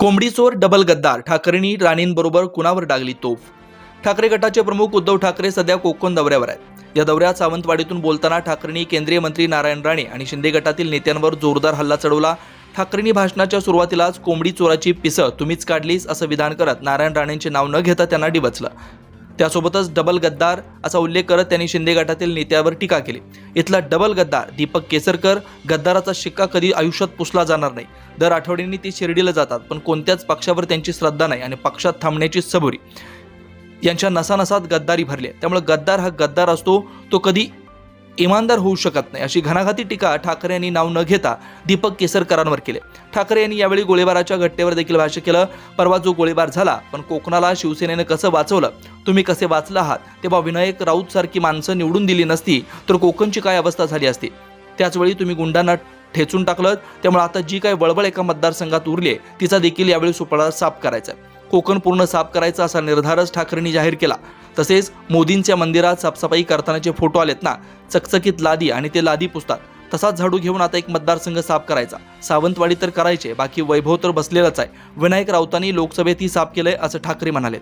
कोंबडी चोर डबल गद्दार. ठाकरेंनी राणेंबरोबर कुणावर डागली तोफ? ठाकरे गटाचे प्रमुख उद्धव ठाकरे सध्या कोकण दौऱ्यावर आहेत. या दौऱ्यात सावंतवाडीतून बोलताना ठाकरेंनी केंद्रीय मंत्री नारायण राणे आणि शिंदे गटातील नेत्यांवर जोरदार हल्ला चढवला. ठाकरेंनी भाषणाच्या सुरुवातीलाच कोंबडी चोराची पिसं तुम्हीच काढलीस असं विधान करत नारायण राणेंचे नाव न घेता त्यांना डिवचलं. त्यासोबतच डबल गद्दार असा उल्लेख करत त्यांनी शिंदे गटातील नेत्यावर टीका केली. इथला डबल गद्दार दीपक केसरकर गद्दाराचा शिक्का कधी आयुष्यात पुसला जाणार नाही. दर आठवड्यांनी ते शिर्डीला जातात पण कोणत्याच पक्षावर त्यांची श्रद्धा नाही आणि पक्षात थांबण्याची सबुरी. यांच्या नसानसात गद्दारी भरली त्यामुळे गद्दार हा गद्दार असतो तो कधी इमानदार होऊ शकत नाही. अशी घणाघाती टीका ठाकरे यांनी नाव न घेता दीपक केसरकरांवर केले. ठाकरे यांनी यावेळी गोळीबाराच्या घटनेवर देखील भाष्य केलं. परवा जो गोळीबार झाला पण कोकणाला शिवसेनेनं कसं वाचवलं? तुम्ही कसे वाचला आहात? तेव्हा विनायक राऊत सारखी माणसं निवडून दिली नसती तर कोकणची काय अवस्था झाली असती? त्याचवेळी तुम्ही गुंडांना ठेचून टाकलं त्यामुळे आता जी काय वळवळ एका मतदारसंघात उरली तिचा देखील यावेळी सुपडा साफ करायचा आहे. कोकण पूर्ण साफ करायचा असा निर्धारच ठाकरेंनी जाहीर केला. तसेच मोदींच्या मंदिरात साफसफाई करतानाचे फोटो आलेत ना चकचकीत लादी आणि ते लादी पुसतात. तसाच झाडू घेऊन आता एक मतदारसंघ साफ करायचा. सावंतवाडी तर करायचे बाकी वैभव तर बसलेलाच आहे. विनायक राऊतांनी लोकसभेतही साफ केलंय असं ठाकरे म्हणाले